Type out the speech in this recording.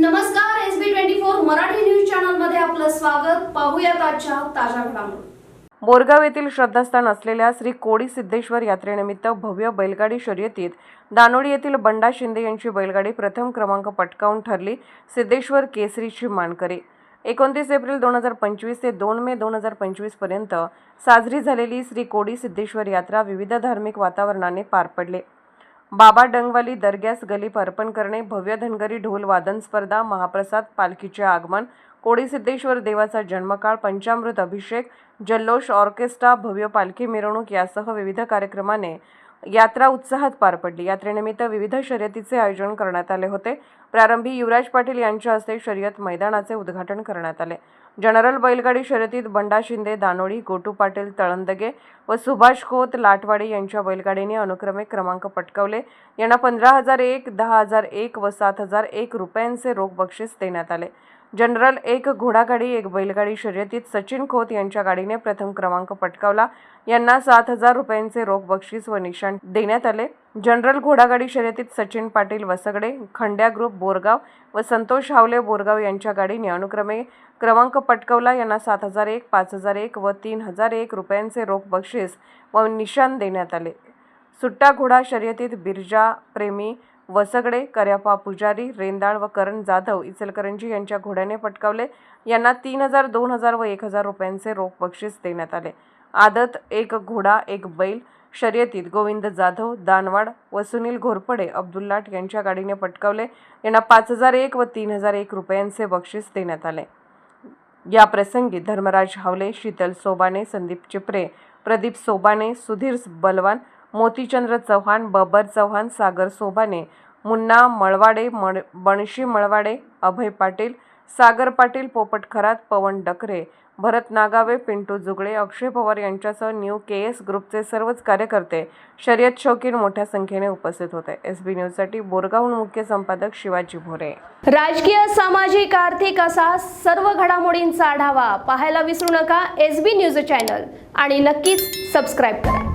नमस्कार S B twenty four Marathi news चॅनलमध्ये आपलं स्वागत. पाहूयात आजच्या ताज्या घडामोडी. बोरगाव येथील श्रद्धास्थान असलेल्या श्री कोडी सिद्धेश्वर यात्रेनिमित्त भव्य बैलगाडी शर्यतीत दानोडी येथील बंडा शिंदे यांची बैलगाडी प्रथम क्रमांक पटकावून ठरली. सिद्धेश्वर केसरीची मानकरी. एकोणतीस एप्रिल दोन हजार पंचवीस ते दोन मे दोन हजार पंचवीसपर्यंत साजरी झालेली श्री कोडी सिद्धेश्वर यात्रा विविध धार्मिक वातावरणाने पार पडले. बाबा डंगवाली दर्ग्यास गलीप अर्पण करणे भव्य धनगरी ढोल वादन स्पर्धा महाप्रसाद पालखीचे आगमन कोडी सिद्धेश्वर देवाचा जन्मकाळ पंचामृत अभिषेक जल्लोष ऑर्केस्ट्रा भव्य पालखी मिरवणूक यासह विविध कार्यक्रमाने यात्रा उत्साहात पार पडली. यात्रेनिमित्त विविध शर्यतीचे आयोजन करण्यात आले होते. प्रारंभी युवराज पाटील यांच्या हस्ते शर्यत मैदानाचे उद्घाटन करण्यात आले. जनरल बैलगाडी शर्यतीत बंडा शिंदे दानोडी गोटू पाटील तळंदगे व सुभाष खोत लाटवाडे यांच्या बैलगाडीने अनुक्रमे क्रमांक पटकावले. यांना पंधरा हजार एक दहा हजार एक व सात हजार एक रुपयांचे रोख बक्षीस देण्यात आले. जनरल एक घोडागाडी एक बैलगाडी शर्यतीत सचिन खोत यांच्या गाडीने प्रथम क्रमांक पटकावला. यांना सात हजार रुपयांचे रोख बक्षीस व निशाण देण्यात आले. जनरल घोडागाडी शर्यतीत सचिन पाटील वसगडे खंड्या ग्रुप बोरगाव व संतोष हावले बोरगाव यांच्या गाडीने अनुक्रमे क्रमांक पटकवला. यांना सात हजार एक पाच हजार एक व तीन हजार एक रुपयांचे रोख बक्षीस व निशाण देण्यात आले. सुट्टा घोडा शर्यतीत बिरजा प्रेमी वसगडे कर्यापा पुजारी रेंदाळ व करण जाधव इचलकरंजी यांच्या घोड्याने पटकावले. यांना तीन हजार दोन हजार व एक हजार रुपयांचे रोख बक्षीस देण्यात आले. आदत एक घोडा एक बैल शर्यतीत गोविंद जाधव दानवाड व सुनील घोरपडे अब्दुल्लाट यांच्या गाडीने पटकावले. यांना पाच हजार एक व तीन हजार एक रुपयांचे बक्षीस देण्यात आले. या प्रसंगी धर्मराज हावले शीतल सोबाने संदीप चिपरे प्रदीप सोबाने सुधीर बलवान मोतीचंद्र चव्हाण बबर चव्हाण सागर सोभाने मुन्ना मळवाडे मळ बणशी मळवाडे अभय पाटील सागर पाटील पोपट खरात पवन डकरे भरत नागावे पिंटू जुगळे अक्षय पवार यांच्यासह न्यू के एस ग्रुपचे सर्वच कार्यकर्ते शर्यत शौकीन मोठ्या संख्येने उपस्थित होते. एस बी न्यूजसाठी बोरगावहून मुख्य संपादक शिवाजी भोरे. राजकीय सामाजिक आर्थिक असा सर्व घडामोडींचा आढावा पाहायला विसरू नका. एस बी न्यूज चॅनल आणि नक्कीच सबस्क्राईब करा.